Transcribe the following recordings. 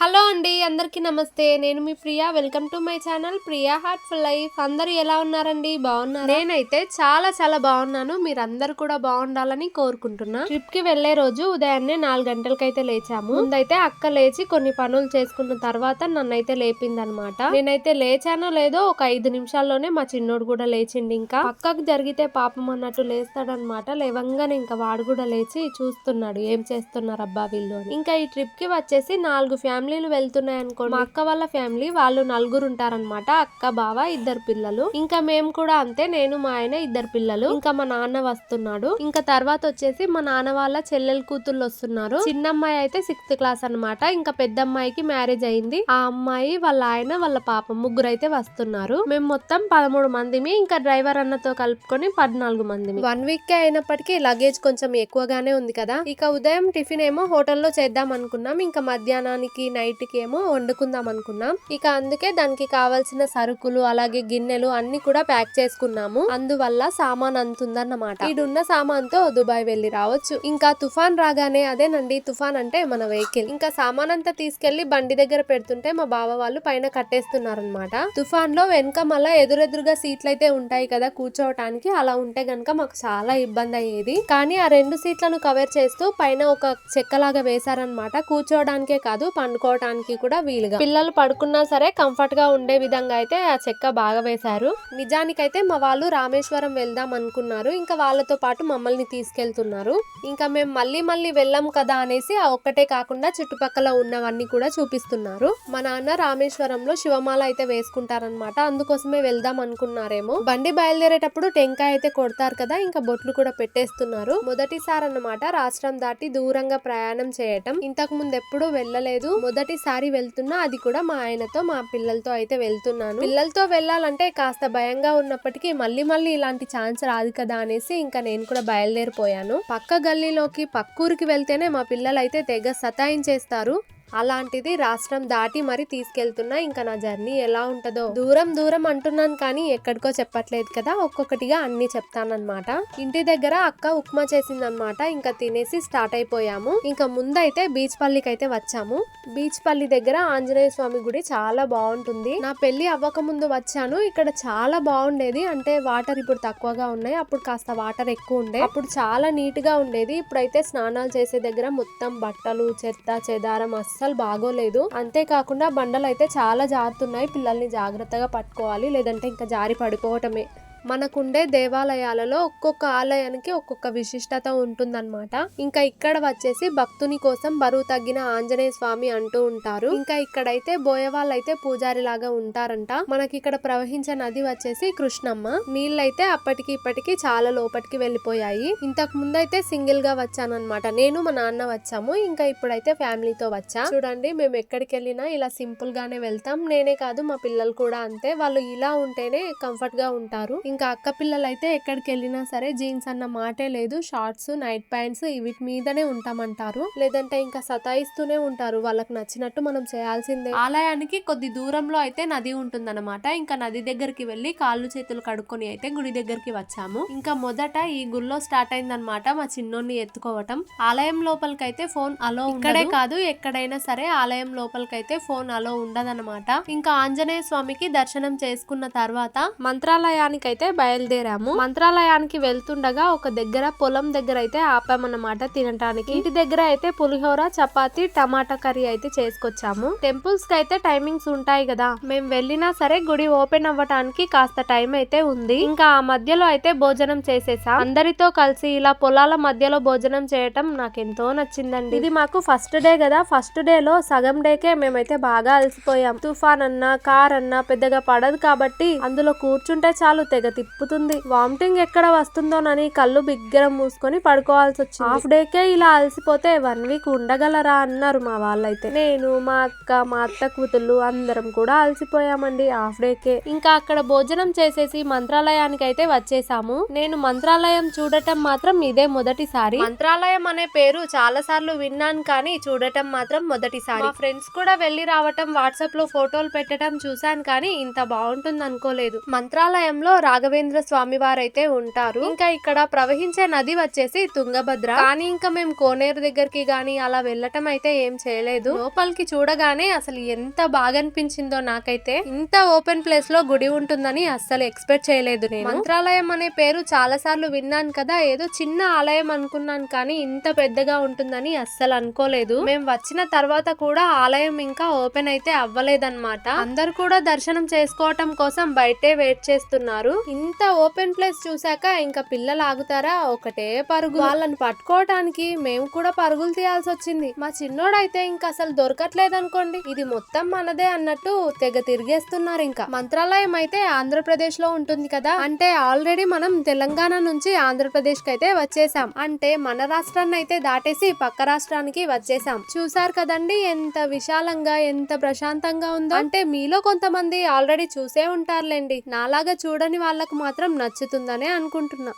Hello అండి అందరికీ నమస్తే. నేను మీ Priya. Welcome to my channel Priya heartful life. అందరూ ఎలా ఉన్నారండి? బాగున్నారు? నేనైతే చాలా చాలా బాగున్నాను. మీరందరూ కూడా బాగుండాలని కోరుకుంటున్నా. ట్రిప్కి వెళ్ళే రోజు ఉదయాన్నే నాలుగు గంటలకైతే లేచాము. ముందైతే అక్క లేచి కొన్ని పనులు చేసుకున్న తర్వాత నన్నైతే లేపిందనమాట. నేనైతే లేచానో లేదో ఒక ఐదు నిమిషాల్లోనే మా చిన్నోడు కూడా లేచిండి ఇంకా. పక్కకు జరిగితే పాపం అన్నట్టు లేస్తాడనమాట. లేవంగానే ఇంకా వాడు కూడా లేచి చూస్తున్నాడు ఏం చేస్తున్నారు అబ్బా వీళ్ళు. ఇంకా ఈ ట్రిప్కి వచ్చేసి నాలుగు ఫ్యామిలీలు వెళ్తున్నాయి అనుకోండి. మా అక్క వాళ్ళ ఫ్యామిలీ వాళ్ళు నలుగురు ఉంటారన్నమాట. అక్క బావ ఇద్దరు పిల్లలు. ఇంకా మేము కూడా అంతే నేను మా ఆయన ఇద్దరు పిల్లలు. ఇంకా మా నాన్న వస్తున్నాడు. ఇంకా తర్వాత వచ్చేసి మా నాన్న వాళ్ళ చెల్లెలు కూతుళ్ళు వస్తున్నారు. చిన్న అమ్మాయి అయితే సిక్స్త్ క్లాస్ అన్నమాట. ఇంకా పెద్ద అమ్మాయికి మ్యారేజ్ అయింది. ఆ అమ్మాయి వాళ్ళ ఆయన వాళ్ళ పాప ముగ్గురు అయితే వస్తున్నారు. మేము మొత్తం పదమూడు మందిమి ఇంకా డ్రైవర్ అన్నతో కలుపుకొని పద్నాలుగు మందిమి. వన్ వీక్ కే అయినప్పటికీ లగేజ్ కొంచెం ఎక్కువగానే ఉంది కదా. ఇక ఉదయం టిఫిన్ ఏమో హోటల్లో చేద్దాం అనుకున్నాం. ఇంకా మధ్యాహ్నానికి నైట్కి ఏమో వండుకుందాం అనుకున్నాం. ఇక అందుకే దానికి కావాల్సిన సరుకులు అలాగే గిన్నెలు అన్ని కూడా ప్యాక్ చేసుకున్నాము. అందువల్ల సామాన్ అంతుందన్నమాట. ఈడున్న సామాన్తో దుబాయ్ వెళ్ళి రావచ్చు. ఇంకా తుఫాన్ రాగానే అదేనండి తుఫాన్ అంటే మన వెహికల్. ఇంకా సామాన్ అంతా తీసుకెళ్ళి బండి దగ్గర పెడుతుంటే మా బావ వాళ్ళు పైన కట్టేస్తున్నారనమాట తుఫాన్లో వెనక మళ్ళా ఎదురెదురుగా సీట్లు అయితే ఉంటాయి కదా కూర్చోవటానికి. అలా ఉంటే గనక మాకు చాలా ఇబ్బంది అయ్యేది కానీ ఆ రెండు సీట్లను కవర్ చేస్తూ పైన ఒక చెక్కలాగా వేశారనమాట కూర్చోవడానికే కాదు పండుకోవడానికి కూడా వీలుగా. పిల్లలు పడుకున్నా సరే కంఫర్ట్గా ఉండే విధంగా అయితే ఆ చెక్క బాగా వేశారు. నిజానికైతే మా వాళ్ళు రామేశ్వరం వెళ్దాం అనుకున్నారు. ఇంకా వాళ్ళతో పాటు మమ్మల్ని తీసుకెళ్తున్నారు. ఇంకా మేము మళ్ళీ మళ్ళీ వెళ్ళాం కదా అనేసి ఆ ఒక్కటే కాకుండా చుట్టుపక్కల ఉన్నవన్నీ కూడా చూపిస్తున్నారు. మా నాన్న రామేశ్వరంలో శివమాల అయితే వేసుకుంటారనమాట అందుకోసమే వెళ్దాం అనుకున్నారేమో. బండి బయలుదేరేటప్పుడు టెంకాయ అయితే కొడతారు కదా ఇంకా బొట్లు కూడా పెట్టేస్తున్నారు. మొదటిసారి అన్నమాట రాష్ట్రం దాటి దూరంగా ప్రయాణం చేయటం. ఇంతకు ముందు ఎప్పుడూ వెళ్ళలేదు. మొదటిసారి వెళ్తున్నా అది కూడా మా ఆయనతో మా పిల్లలతో అయితే వెళ్తున్నాను. పిల్లలతో వెళ్ళాలంటే కాస్త భయంగా ఉన్నప్పటికీ మళ్ళీ మళ్ళీ ఇలాంటి ఛాన్స్ రాదు కదా అనేసి ఇంకా నేను కూడా బయలుదేరిపోయాను. పక్క గల్లీలోకి పక్కూరికి వెళ్తేనే మా పిల్లలు అయితే తెగ సతాయించేస్తారు. అలాంటిది రాష్ట్రం దాటి మరి తీసుకెళ్తున్నా ఇంకా నా జర్నీ ఎలా ఉంటుందో. దూరం దూరం అంటున్నాను కానీ ఎక్కడికో చెప్పట్లేదు కదా ఒక్కొక్కటిగా అన్ని చెప్తానన్నమాట. ఇంటి దగ్గర అక్క ఉప్మా చేసిందనమాట ఇంకా తినేసి స్టార్ట్ అయిపోయాము. ఇంకా ముందైతే బీచ్ పల్లికి అయితే వచ్చాము. బీచ్ పల్లి దగ్గర ఆంజనేయ స్వామి గుడి చాలా బాగుంటుంది. నా పెళ్ళి అవ్వక ముందు వచ్చాను. ఇక్కడ చాలా బాగుండేది. అంటే వాటర్ ఇప్పుడు తక్కువగా ఉన్నాయి. అప్పుడు కాస్త వాటర్ ఎక్కువ ఉండే. అప్పుడు చాలా నీట్గా ఉండేది. ఇప్పుడైతే స్నానాలు చేసే దగ్గర మొత్తం బట్టలు చెత్త చెదారం అస్సలు బాగోలేదు. అంతేకాకుండా బండలు అయితే చాలా జారుతున్నాయి. పిల్లల్ని జాగ్రత్తగా పట్టుకోవాలి. లేదంటే ఇంకా జారి పడిపోవటమే. మనకుండే దేవాలయాలలో ఒక్కొక్క ఆలయానికి ఒక్కొక్క విశిష్టత ఉంటుందన్నమాట. ఇంకా ఇక్కడ వచ్చేసి భక్తుని కోసం బరువు తగ్గిన ఆంజనేయ స్వామి అంటూ ఉంటారు. ఇంకా ఇక్కడైతే బోయవాళ్ళు అయితే పూజారి లాగా ఉంటారంట. మనకి ఇక్కడ ప్రవహించే నది వచ్చేసి కృష్ణమ్మ. నీళ్ళైతే అప్పటికి ఇప్పటికి చాలా లోపటికి వెళ్ళిపోయాయి. ఇంతకు ముందైతే సింగిల్గా వచ్చానన్నమాట. నేను మా నాన్న వచ్చాము. ఇంకా ఇప్పుడైతే ఫ్యామిలీతో వచ్చా. చూడండి మేము ఎక్కడికి వెళ్ళినా ఇలా సింపుల్ గానే వెళ్తాం. నేనే కాదు మా పిల్లలు కూడా అంతే. వాళ్ళు ఇలా ఉంటేనే కంఫర్ట్గా ఉంటారు. ఇంకా అక్క పిల్లలు అయితే ఎక్కడికి వెళ్ళినా సరే జీన్స్ అన్న మాటే లేదు. షార్ట్స్ నైట్ ప్యాంట్స్ వీటి మీదనే ఉంటామంటారు. లేదంటే ఇంకా సతాయిస్తూనే ఉంటారు. వాళ్ళకి నచ్చినట్టు మనం చేయాల్సిందే. ఆలయానికి కొద్ది దూరంలో అయితే నది ఉంటుందన్నమాట. ఇంకా నది దగ్గరికి వెళ్ళి కాళ్ళు చేతులు కడుక్కొని అయితే గుడి దగ్గరికి వచ్చాము. ఇంకా మొదట ఈ గుళ్ళో స్టార్ట్ అయిందనమాట మా చిన్నోన్ని ఎత్తుకోవటం. ఆలయం లోపలికైతే ఫోన్ అలో ఇక్కడే కాదు ఎక్కడైనా సరే ఆలయం లోపలికైతే ఫోన్ అలో ఉండదన్నమాట. ఇంకా ఆంజనేయ స్వామికి దర్శనం చేసుకున్న తర్వాత మంత్రాలయానికి అయితే బయలుదేరాము. మంత్రాలయానికి వెళ్తుండగా ఒక దగ్గర పొలం దగ్గర అయితే ఆపామన్నమాట తినటానికి. ఇంటి దగ్గర అయితే పులిహోర చపాతి టమాటా కర్రీ అయితే చేసుకొచ్చాము. టెంపుల్స్కి అయితే టైమింగ్స్ ఉంటాయి కదా. మేము వెళ్ళినా సరే గుడి ఓపెన్ అవ్వటానికి కాస్త టైం అయితే ఉంది. ఇంకా ఆ మధ్యలో అయితే భోజనం చేసేసా. అందరితో కలిసి ఇలా పొలాల మధ్యలో భోజనం చేయటం నాకు ఎంతో నచ్చిందండి. ఇది మాకు ఫస్ట్ డే కదా. ఫస్ట్ డే లో సగం డేకే మేమైతే బాగా అలసిపోయాం. తుఫాన్ అన్నా కార్ అన్నా పెద్దగా పడదు కాబట్టి అందులో కూర్చుంటే చాలు తెగ తిప్పుతుంది. వామిటింగ్ ఎక్కడ వస్తుందోనని కళ్ళు బిగ్గరం మూసుకొని పడుకోవాల్సి వచ్చింది. హాఫ్ డేకే ఇలా అలసిపోతే వన్ వీక్ ఉండగలరా అన్నారు మా వాళ్ళైతే. నేను మా అక్క మా అత్త కూతుళ్ళు అందరం కూడా అలసిపోయామండి హాఫ్ డేకే. ఇంకా అక్కడ భోజనం చేసేసి మంత్రాలయానికి అయితే వచ్చేసాము. నేను మంత్రాలయం చూడటం మాత్రం ఇదే మొదటిసారి. మంత్రాలయం అనే పేరు చాలా సార్లు విన్నాను కానీ చూడటం మాత్రం మొదటిసారి. ఫ్రెండ్స్ కూడా వెళ్ళి రావటం వాట్సాప్లో ఫోటోలు పెట్టడం చూశాను కానీ ఇంత బాగుంటుంది అనుకోలేదు మంత్రాలయంలో రాఘవేంద్ర స్వామి వారైతే ఉంటారు. ఇంకా ఇక్కడ ప్రవహించే నది వచ్చేసి తుంగభద్ర. కానీ ఇంకా మేము కోనేరు దగ్గరికి గాని అలా వెళ్ళటం అయితే ఏం చేయలేదు. లోపలికి చూడగానే అసలు ఎంత బాగా అనిపించిందో నాకైతే ఇంత ఓపెన్ ప్లేస్లో గుడి ఉంటుందని అస్సలు ఎక్స్పెక్ట్ చేయలేదు నేను. మంత్రాలయం అనే పేరు చాలా సార్లు విన్నాను కదా ఏదో చిన్న ఆలయం అనుకున్నాను కానీ ఇంత పెద్దగా ఉంటుందని అస్సలు అనుకోలేదు. మేము వచ్చిన తర్వాత కూడా ఆలయం ఇంకా ఓపెన్ అయితే అవ్వలేదన్నమాట. అందరు కూడా దర్శనం చేసుకోవటం కోసం బయటే వెయిట్ చేస్తున్నారు. ఇంత ఓపెన్ ప్లేస్ చూసాక ఇంకా పిల్లలు ఆగుతారా? ఒకటే పరుగు. వాళ్ళని పట్టుకోవటానికి మేము కూడా పరుగులు తీయాల్సి వచ్చింది. మా చిన్నోడైతే ఇంకా అసలు దొరకట్లేదు అనుకోండి ఇది మొత్తం మనదే అన్నట్టు తెగ తిరిగేస్తున్నారు ఇంకా. మంత్రాలయం అయితే ఆంధ్రప్రదేశ్లో ఉంటుంది కదా. అంటే ఆల్రెడీ మనం తెలంగాణ నుంచి ఆంధ్రప్రదేశ్కి అయితే వచ్చేసాం. అంటే మన రాష్ట్రాన్ని అయితే దాటేసి పక్క రాష్ట్రానికి వచ్చేసాం. చూసారు కదండి ఎంత విశాలంగా ఎంత ప్రశాంతంగా ఉందో. అంటే మీలో కొంతమంది ఆల్రెడీ చూసే ఉంటారులేండి. నాలాగా చూడని వాళ్ళు వాళ్ళకు మాత్రం నచ్చుతుందనే అనుకుంటున్నా.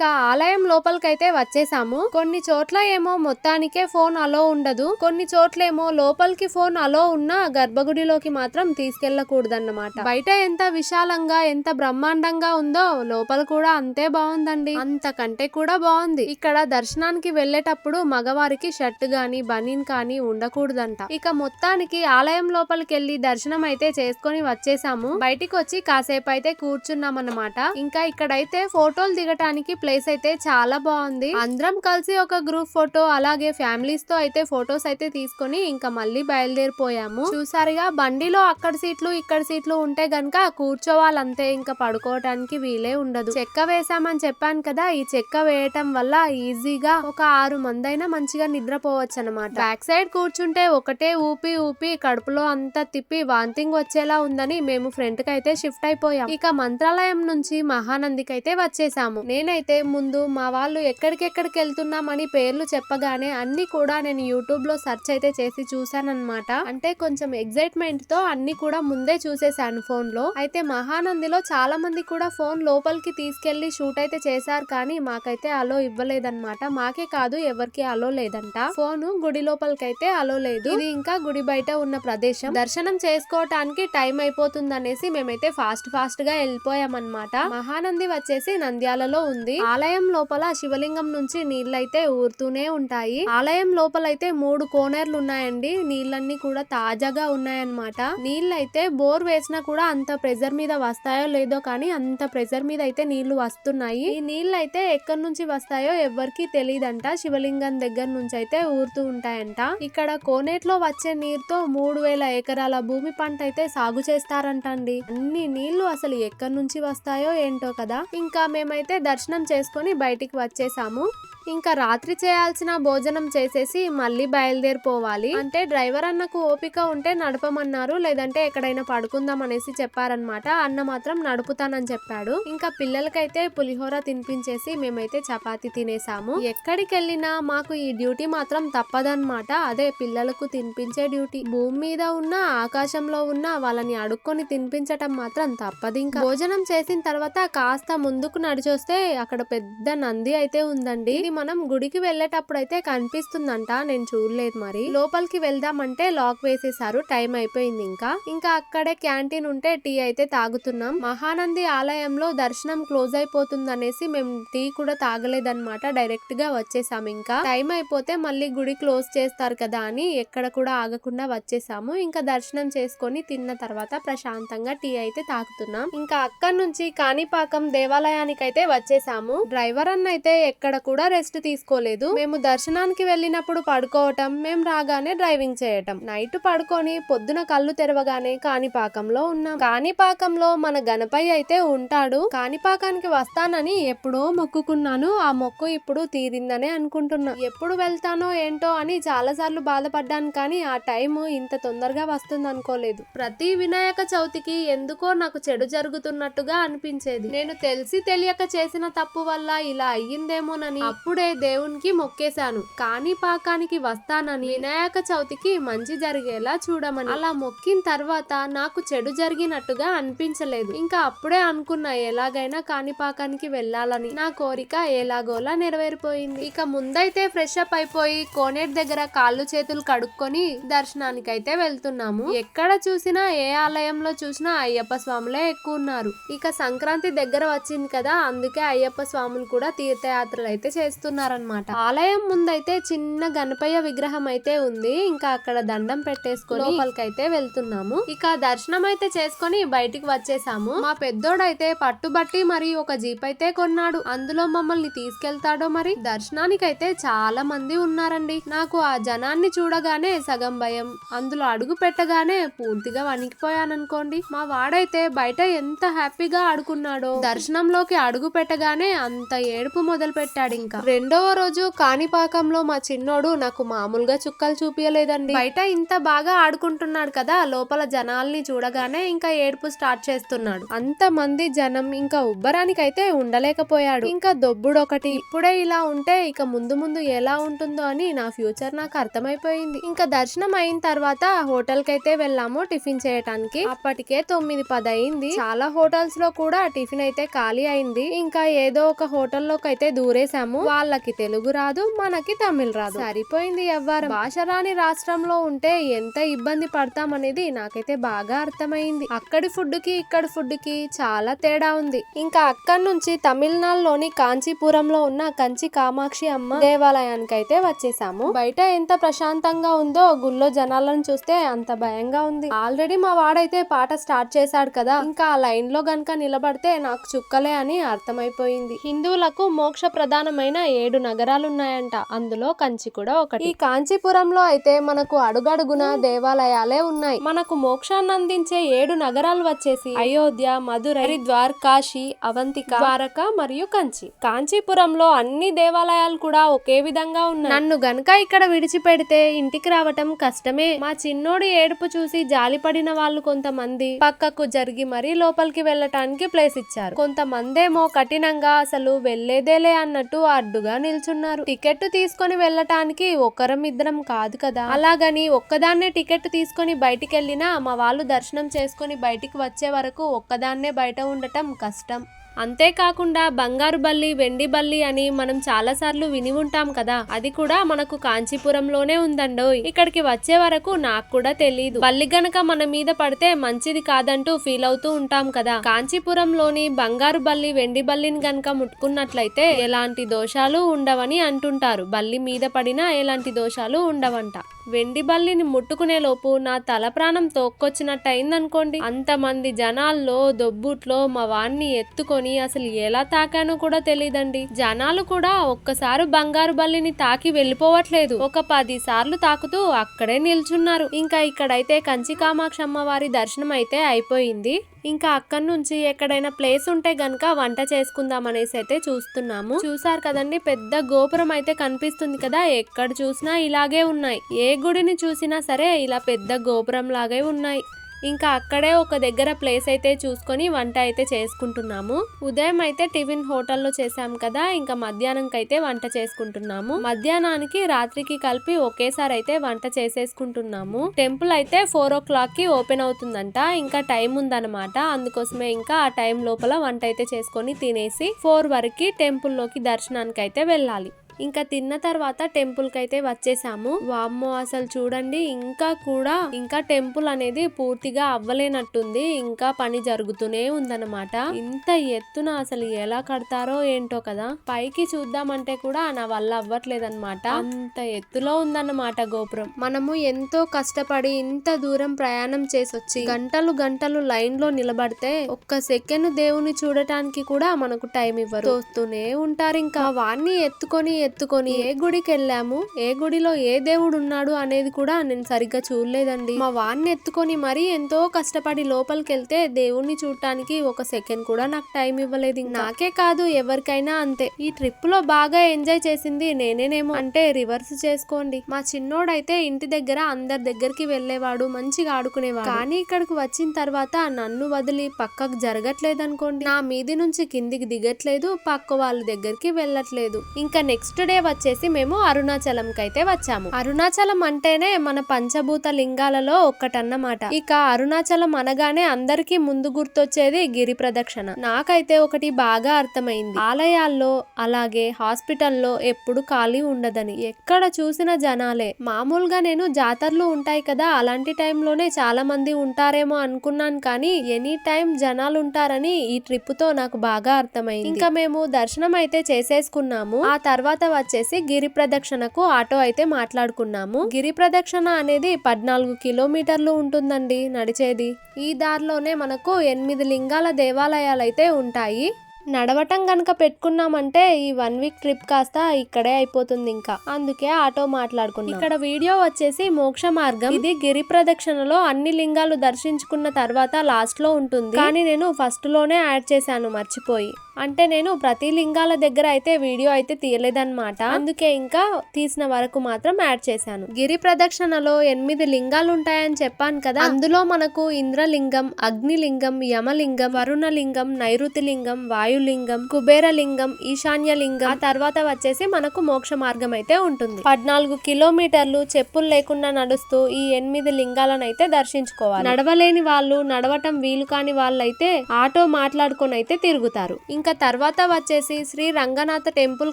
ఇక ఆలయం లోపలికైతే వచ్చేసాము. కొన్ని చోట్ల ఏమో మొత్తానికే ఫోన్ అలో ఉండదు. కొన్ని చోట్లేమో లోపలికి ఫోన్ అలో ఉన్నా గర్భగుడిలోకి మాత్రం తీసుకెళ్ళకూడదన్నమాట బయట ఎంత విశాలంగా ఎంత బ్రహ్మాండంగా ఉందో లోపల కూడా అంతే బాగుందండి. అంతకంటే కూడా బాగుంది. ఇక్కడ దర్శనానికి వెళ్ళేటప్పుడు మగవారికి షర్ట్ గాని బనీన్ కానీ ఉండకూడదంట. ఇక మొత్తానికి ఆలయం లోపలికి దర్శనం అయితే చేసుకొని వచ్చేసాము. బయటికి వచ్చి కాసేపు అయితే కూర్చున్నాం అన్నమాట ఇంకా ఇక్కడైతే ఫోటోలు దిగటానికి ప్లేస్ ప్లేస్ అయితే చాలా బాగుంది. అందరం కలిసి ఒక గ్రూప్ ఫోటో అలాగే ఫ్యామిలీస్తో అయితే ఫొటోస్ అయితే తీసుకొని ఇంకా మళ్ళీ బయలుదేరిపోయాము. చూసారుగా బండిలో అక్కడ సీట్లు ఇక్కడ సీట్లు ఉంటే గనక కూర్చోవాలంతే ఇంకా పడుకోవటానికి వీలే ఉండదు. చెక్క వేసామని చెప్పాను కదా ఈ చెక్క వేయటం వల్ల ఈజీగా ఒక ఆరు మంది అయినా మంచిగా నిద్రపోవచ్చు అనమాట బ్యాక్ సైడ్ కూర్చుంటే ఒకటే ఊపి ఊపి కడుపులో అంతా తిప్పి వాంతింగ్ వచ్చేలా ఉందని మేము ఫ్రంట్కి అయితే షిఫ్ట్ అయిపోయాం. ఇక మంత్రాలయం నుంచి మహానందికి అయితే వచ్చేసాము. నేనైతే ముందు మా వాళ్ళు ఎక్కడికెక్కడికి వెళ్తున్నామని పేర్లు చెప్పగానే అన్ని కూడా నేను యూట్యూబ్లో సెర్చ్ అయితే చేసి చూసానన్నమాట అంటే కొంచెం ఎగ్జైట్మెంట్తో అన్ని కూడా ముందే చూసేసాను ఫోన్లో అయితే మహానందిలో చాలా మంది కూడా ఫోన్ లోపలికి తీసుకెళ్ళి షూట్ అయితే చేశారు కానీ మాకైతే అలో ఇవ్వలేదన్నమాట. మాకే కాదు ఎవరికి అలో లేదంట. ఫోన్ గుడి లోపలికైతే అలో లేదు. ఇది ఇంకా గుడి బయట ఉన్న ప్రదేశం. దర్శనం చేసుకోవటానికి టైం అయిపోతుంది అనేసి మేమైతే ఫాస్ట్ ఫాస్ట్గా వెళ్ళిపోయామన్నమాట. మహానంది వచ్చేసి నంద్యాలలో ఉంది. ఆలయం లోపల శివలింగం నుంచి నీళ్ళైతే ఊరుతూనే ఉంటాయి. ఆలయం లోపలైతే మూడు కోనేర్లు ఉన్నాయండి. నీళ్ళన్నీ కూడా తాజాగా ఉన్నాయన్నమాట. నీళ్ళైతే బోర్ వేసినా కూడా అంత ప్రెజర్ మీద వస్తాయో లేదో కానీ అంత ప్రెజర్ మీద అయితే నీళ్ళు వస్తున్నాయి. ఈ నీళ్ళు అయితే ఎక్కడి నుంచి వస్తాయో ఎవ్వరికి తెలియదంట శివలింగం దగ్గర నుంచి అయితే ఊరుతూ ఉంటాయంట. ఇక్కడ కోనేట్లో వచ్చే నీరుతో మూడు వేల ఎకరాల భూమి పంట అయితే సాగు చేస్తారంట అండి అన్ని నీళ్ళు అసలు ఎక్కడి నుంచి వస్తాయో ఏంటో కదా. ఇంకా మేమైతే దర్శనం చేసుకొని బయటికి వచ్చేసాము. ఇంకా రాత్రి చేయాల్సిన భోజనం చేసేసి మళ్ళీ బయలుదేరిపోవాలి. అంటే డ్రైవర్ అన్నకు ఓపిక ఉంటే నడపమన్నారు లేదంటే ఎక్కడైనా పడుకుందాం అనేసి చెప్పారనమాట అన్న మాత్రం నడుపుతానని చెప్పాడు. ఇంకా పిల్లలకైతే పులిహోర తినిపించేసి మేమైతే చపాతి తినేసాము. ఎక్కడికి వెళ్ళినా మాకు ఈ డ్యూటీ మాత్రం తప్పదన్నమాట. అదే పిల్లలకు తినిపించే డ్యూటీ. భూమి మీద ఉన్న ఆకాశంలో ఉన్న వాళ్ళని అడుక్కొని తినిపించటం మాత్రం తప్పదు ఇంకా. భోజనం చేసిన తర్వాత కాస్త ముందుకు నడిచొస్తే అక్కడ పెద్ద నంది అయితే ఉందండి. ఇది మనం గుడికి వెళ్ళేటప్పుడు అయితే కనిపిస్తుందంట. నేను చూడలేదు మరి. లోపలికి వెళ్దామంటే లాక్ వేసేసారు. టైం అయిపోయింది ఇంకా. ఇంకా అక్కడే క్యాంటీన్ ఉంటే టీ అయితే తాగుతున్నాం. మహానంది ఆలయంలో దర్శనం క్లోజ్ అయిపోతుంది అనేసి మేము టీ కూడా తాగలేదన్నమాట. డైరెక్ట్గా వచ్చేసాం ఇంకా. టైం అయిపోతే మళ్ళీ గుడి క్లోజ్ చేస్తారు కదా అని ఎక్కడ కూడా ఆగకుండా వచ్చేసాము. ఇంకా దర్శనం చేసుకొని తిన్న తర్వాత ప్రశాంతంగా టీ అయితే తాగుతున్నాం. ఇంకా అక్కడ నుంచి కాణిపాకం దేవాలయానికి అయితే వచ్చేసాము. డ్రైవర్ అన్న అయితే ఎక్కడ కూడా రెస్ట్ తీసుకోలేదు. మేము దర్శనానికి వెళ్ళినప్పుడు పడుకోవటం మేము రాగానే డ్రైవింగ్ చేయటం. నైట్ పడుకొని పొద్దున కళ్ళు తెరవగానే కాణిపాకంలో ఉన్నాం. కాణిపాకంలో మన గణపయ్య అయితే ఉంటాడు. కాణిపాకానికి వస్తానని ఎప్పుడో మొక్కుకున్నాను. ఆ మొక్కు ఇప్పుడు తీరిందనే అనుకుంటున్నా. ఎప్పుడు వెళ్తానో ఏంటో అని చాలా సార్లు బాధపడ్డాను కానీ ఆ టైం ఇంత తొందరగా వస్తుంది అనుకోలేదు ప్రతి వినాయక చవితికి ఎందుకో నాకు చెడు జరుగుతున్నట్టుగా అనిపించేది. నేను తెలిసి తెలియక చేసిన తప్పు వల్ల ఇలా అయ్యిందేమోనని అప్పుడు అప్పుడే దేవునికి మొక్కేశాను. కాణిపాకానికి వస్తానని వినాయక చవితికి మంచి జరిగేలా చూడమని. అలా మొక్కిన తర్వాత నాకు చెడు జరిగినట్టుగా అనిపించలేదు. ఇంకా అప్పుడే అనుకున్నా ఎలాగైనా కాణిపాకానికి వెళ్ళాలని నా కోరిక ఎలాగోలా నెరవేరిపోయింది. ఇక ముందైతే ఫ్రెష్ అప్ అయిపోయి కోనేటి దగ్గర కాళ్ళు చేతులు కడుక్కొని దర్శనానికి అయితే వెళ్తున్నాము. ఎక్కడ చూసినా ఏ ఆలయంలో చూసినా అయ్యప్ప స్వాములే ఎక్కువ ఉన్నారు ఇక సంక్రాంతి దగ్గర వచ్చింది కదా అందుకే అయ్యప్ప స్వాములు కూడా తీర్థయాత్రలు అయితే చేస్తారు చేస్తున్నారనమాట ఆలయం ముందైతే చిన్న గణపయ్య విగ్రహం అయితే ఉంది. ఇంకా అక్కడ దండం పెట్టేసుకొని లోపలికైతే వెళ్తున్నాము. ఇక దర్శనం అయితే చేసుకొని బయటికి వచ్చేసాము. మా పెద్దోడైతే పట్టుబట్టి మరి ఒక జీప్ అయితే కొన్నాడు. అందులో మమ్మల్ని తీసుకెళ్తాడో మరి? దర్శనానికైతే చాలా మంది ఉన్నారండి. నాకు ఆ జనాన్ని చూడగానే సగం భయం. అందులో అడుగు పెట్టగానే పూర్తిగా వణికిపోయాననుకోండి. మా వాడైతే బయట ఎంత హ్యాపీగా ఆడుకున్నాడో. దర్శనంలోకి అడుగు పెట్టగానే అంత ఏడుపు మొదలు పెట్టాడు ఇంకా రెండవ రోజు కాణిపాకంలో మా చిన్నోడు నాకు మామూలుగా చుక్కలు చూపించలేదండి బయట ఇంత బాగా ఆడుకుంటున్నాడు కదా లోపల జనాల్ని చూడగానే ఇంకా ఏడుపు స్టార్ట్ చేస్తున్నాడు. అంత మంది జనం ఇంకా ఉబ్బరానికి అయితే ఉండలేకపోయాడు. ఇంకా దొబ్బుడు ఒకటి ఇప్పుడే ఇలా ఉంటే ఇక ముందు ముందు ఎలా ఉంటుందో అని నా ఫ్యూచర్ నాకు అర్థమైపోయింది. ఇంకా దర్శనం అయిన తర్వాత హోటల్ కైతే వెళ్ళాము టిఫిన్ చేయటానికి. అప్పటికే తొమ్మిది పది అయింది చాలా హోటల్స్లో కూడా టిఫిన్ అయితే ఖాళీ అయింది. ఇంకా ఏదో ఒక హోటల్లోకి అయితే దూరేశాము. వాళ్ళకి తెలుగు రాదు మనకి తమిళ్ రాదు. సరిపోయింది ఎవ్వరు. భాష రాని రాష్ట్రంలో ఉంటే ఎంత ఇబ్బంది పడతామనేది నాకైతే బాగా అర్థమైంది. అక్కడి ఫుడ్కి ఇక్కడ ఫుడ్కి చాలా తేడా ఉంది. ఇంకా అక్కడి నుంచి తమిళనాడులోని కాంచీపురంలో ఉన్న కంచి కామాక్షి అమ్మ దేవాలయానికి అయితే వచ్చేసాము. బయట ఎంత ప్రశాంతంగా ఉందో గుళ్ళో జనాలను చూస్తే అంత భయంగా ఉంది. ఆల్రెడీ మా వాడైతే పాట స్టార్ట్ చేశాడు కదా ఇంకా ఆ లైన్లో గనక నిలబడితే నాకు చుక్కలే అని అర్థమైపోయింది. హిందువులకు మోక్ష ప్రధానమైన ఏడు నగరాలు ఉన్నాయంట అందులో కంచి కూడా ఒకటి. ఈ కాంచీపురంలో అయితే మనకు అడుగడుగున దేవాలయాలే ఉన్నాయి. మనకు మోక్షాన్ని అందించే ఏడు నగరాలు వచ్చేసి అయోధ్య మధురై హరిద్వార్ కాశీ అవంతిక ద్వారక మరియు కంచి. కాంచీపురంలో అన్ని దేవాలయాలు కూడా ఒకే విధంగా ఉన్నాయి. నన్ను గనక ఇక్కడ విడిచిపెడితే ఇంటికి రావటం కష్టమే. మా చిన్నోడి ఏడుపు చూసి జాలిపడిన వాళ్ళు కొంతమంది పక్కకు జరిగి మరీ లోపలికి వెళ్ళటానికి ప్లేస్ ఇచ్చారు. కొంతమందేమో కఠినంగా అసలు వెళ్ళేదేలే అన్నట్టు అడ్డుగా నిల్చున్నారు. టికెట్ తీసుకొని వెళ్ళటానికి ఒకరం ఇద్దరం కాదు కదా? అలాగని ఒక్కదాన్నే టికెట్ తీసుకొని బయటికి వెళ్ళినా మా వాళ్ళు దర్శనం చేసుకొని బయటికి వచ్చే వరకు ఒక్కదాన్నే బయట ఉండటం కష్టం. అంతేకాకుండా బంగారు బల్లి వెండి బల్లి అని మనం చాలా సార్లు విని ఉంటాం కదా. అది కూడా మనకు కాంచీపురంలోనే ఉందండోయ్. ఇక్కడికి వచ్చే వరకు నాకు కూడా తెలియదు బల్లి గనక మన మీద పడితే మంచిది కాదంటూ ఫీల్ అవుతూ ఉంటాం కదా. కాంచీపురంలోని బంగారు బల్లి వెండి బల్లిని గనక ముట్టుకున్నట్లయితే ఎలాంటి దోషాలు ఉండవని అంటుంటారు. బల్లి మీద పడినా ఎలాంటి దోషాలు ఉండవంట. వెండి బల్లిని ముట్టుకునేలోపు నా తల ప్రాణం తోక్కొచ్చినట్టు అయిందనుకోండి అంతమంది జనాల్లో దొబ్బుట్లో మా వాణ్ణి ఎత్తుకొని అసలు ఎలా తాకానో కూడా తెలియదండి జనాలు కూడా ఒక్కసారి బంగారు బల్లిని తాకి వెళ్ళిపోవట్లేదు. ఒక పది సార్లు తాకుతూ అక్కడే నిల్చున్నారు. ఇంకా ఇక్కడైతే కంచి కామాక్షి అమ్మవారి దర్శనం అయితే అయిపోయింది. ఇంకా అక్కడి నుంచి ఎక్కడైనా ప్లేస్ ఉంటే గనక వంట చేసుకుందాం అనేసి అయితే చూస్తున్నాము. చూసారు కదండి పెద్ద గోపురం అయితే కనిపిస్తుంది కదా ఎక్కడ చూసినా ఇలాగే ఉన్నాయి. ఏ గుడిని చూసినా సరే ఇలా పెద్ద గోపురం లాగే ఉన్నాయి. ఇంకా అక్కడే ఒక దగ్గర ప్లేస్ అయితే చూసుకొని వంట అయితే చేసుకుంటున్నాము. ఉదయం అయితే టిఫిన్ హోటల్లో చేసాం కదా ఇంకా మధ్యాహ్నంకి అయితే వంట చేసుకుంటున్నాము. మధ్యాహ్నానికి రాత్రికి కలిపి ఒకేసారి అయితే వంట చేసేసుకుంటున్నాము. టెంపుల్ అయితే ఫోర్ ఓ క్లాక్కి ఓపెన్ అవుతుందంట ఇంకా టైం ఉందన్నమాట. అందుకోసమే ఇంకా ఆ టైం లోపల వంట అయితే చేసుకొని తినేసి ఫోర్ వరకు టెంపుల్లోకి దర్శనానికి అయితే వెళ్ళాలి. ఇంకా తిన్న తర్వాత టెంపుల్కి అయితే వచ్చేసాము. వామ్మో అసలు చూడండి ఇంకా కూడా ఇంకా టెంపుల్ అనేది పూర్తిగా అవ్వలేనట్టుంది. ఇంకా పని జరుగుతూనే ఉందన్నమాట. ఇంత ఎత్తున అసలు ఎలా కడతారో ఏంటో కదా. పైకి చూద్దామంటే కూడా నా వల్ల అవ్వట్లేదన్నమాట. అంత ఎత్తులో ఉందన్నమాట గోపురం. మనము ఎంతో కష్టపడి ఇంత దూరం ప్రయాణం చేసి వచ్చి గంటలు గంటలు లైన్లో నిలబడితే ఒక్క సెకండ్ దేవుని చూడటానికి కూడా మనకు టైం ఇవ్వరు. వస్తూనే ఉంటారు ఇంకా. వాణ్ణి ఎత్తుకొని ఎత్తుకొని ఏ గుడికి వెళ్ళాము ఏ గుడిలో ఏ దేవుడు ఉన్నాడు అనేది కూడా నేను సరిగ్గా చూడలేదండి. మా వాన్ని ఎత్తుకొని మరీ ఎంతో కష్టపడి లోపలికి వెళ్తే దేవుణ్ణి చూడటానికి ఒక సెకండ్ కూడా నాకు టైం ఇవ్వలేదు. నాకే కాదు ఎవరికైనా అంతే. ఈ ట్రిప్లో బాగా ఎంజాయ్ చేసింది నేనేనేమో అంటే రివర్స్ చేసుకోండి. మా చిన్నోడైతే ఇంటి దగ్గర అందరి దగ్గరికి వెళ్ళేవాడు మంచిగా ఆడుకునేవాడు. కానీ ఇక్కడికి వచ్చిన తర్వాత నన్ను వదిలి పక్కకు జరగట్లేదు అనుకోండి నా మీది నుంచి కిందికి దిగట్లేదు పక్క వాళ్ళ దగ్గరికి వెళ్ళట్లేదు. ఇంకా నెక్స్ట్ నెక్స్ట్ డే వచ్చేసి మేము అరుణాచలంకి అయితే వచ్చాము. అరుణాచలం అంటేనే మన పంచభూత లింగాలలో ఒక్కటన్నమాట. ఇక అరుణాచలం అనగానే అందరికీ ముందు గుర్తొచ్చేది గిరి ప్రదక్షిణ. నాకైతే ఒకటి బాగా అర్థమైంది. ఆలయాల్లో అలాగే హాస్పిటల్లో ఎప్పుడు ఖాళీ ఉండదని. ఎక్కడ చూసిన జనాలే. మామూలుగా నేను జాతరలు ఉంటాయి కదా అలాంటి టైంలోనే చాలా మంది ఉంటారేమో అనుకున్నాను కానీ ఎనీ టైం జనాలు ఉంటారని ఈ ట్రిప్తో నాకు బాగా అర్థమైంది. ఇంకా మేము దర్శనం అయితే చేసేసుకున్నాము. ఆ తర్వాత వచ్చేసి గిరి ప్రదక్షిణకు ఆటో అయితే మాట్లాడుకున్నాము. గిరి ప్రదక్షిణ అనేది పద్నాలుగు కిలోమీటర్లు ఉంటుందండి నడిచేది. ఈ దారిలోనే మనకు ఎనిమిది లింగాల దేవాలయాలు అయితే ఉంటాయి. నడవటం గనక పెట్టుకున్నామంటే ఈ వన్ వీక్ ట్రిప్ కాస్త ఇక్కడే అయిపోతుంది ఇంకా. అందుకే ఆటో మాట్లాడుకున్నాం. ఇక్కడ వీడియో వచ్చేసి మోక్ష మార్గం. ఇది గిరి ప్రదక్షిణలో అన్ని లింగాలు దర్శించుకున్న తర్వాత లాస్ట్లో ఉంటుంది. కానీ నేను ఫస్ట్లోనే యాడ్ చేశాను మర్చిపోయి. అంటే నేను ప్రతి లింగాల దగ్గర అయితే వీడియో అయితే తీయలేదన్నమాట. అందుకే ఇంకా తీసిన వరకు మాత్రం యాడ్ చేశాను. గిరి ప్రదక్షిణలో ఎనిమిది లింగాలు ఉంటాయని చెప్పాను కదా. అందులో మనకు ఇంద్రలింగం అగ్నిలింగం యమలింగం వరుణలింగం నైరుతి లింగం వాయులింగం కుబేరలింగం ఈశాన్యలింగం ఆ తర్వాత వచ్చేసి మనకు మోక్ష మార్గం అయితే ఉంటుంది. పద్నాలుగు కిలోమీటర్లు చెప్పులు లేకుండా నడుస్తూ ఈ ఎనిమిది లింగాలను అయితే దర్శించుకోవాలి. నడవలేని వాళ్ళు నడవటం వీలు కాని వాళ్ళైతే ఆటో మాట్లాడుకొని అయితే తిరుగుతారు. ఇంకా తర్వాత వచ్చేసి శ్రీ రంగనాథ టెంపుల్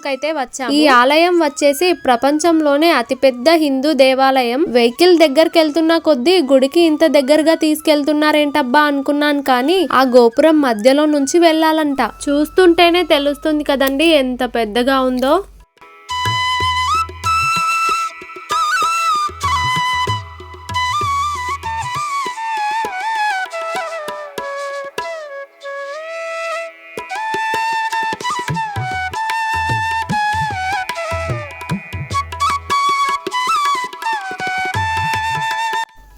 కైతే అయితే వచ్చాము. ఈ ఆలయం వచ్చేసి ప్రపంచంలోనే అతిపెద్ద హిందూ దేవాలయం. వెహికల్ దగ్గరికి వెళ్తున్న కొద్దీ గుడికి ఇంత దగ్గరగా తీసుకెళ్తున్నారేంటబ్బా అనుకున్నాను కానీ ఆ గోపురం మధ్యలో నుంచి వెళ్ళాలంట. చూస్తుంటేనే తెలుస్తుంది కదండి ఎంత పెద్దగా ఉందో.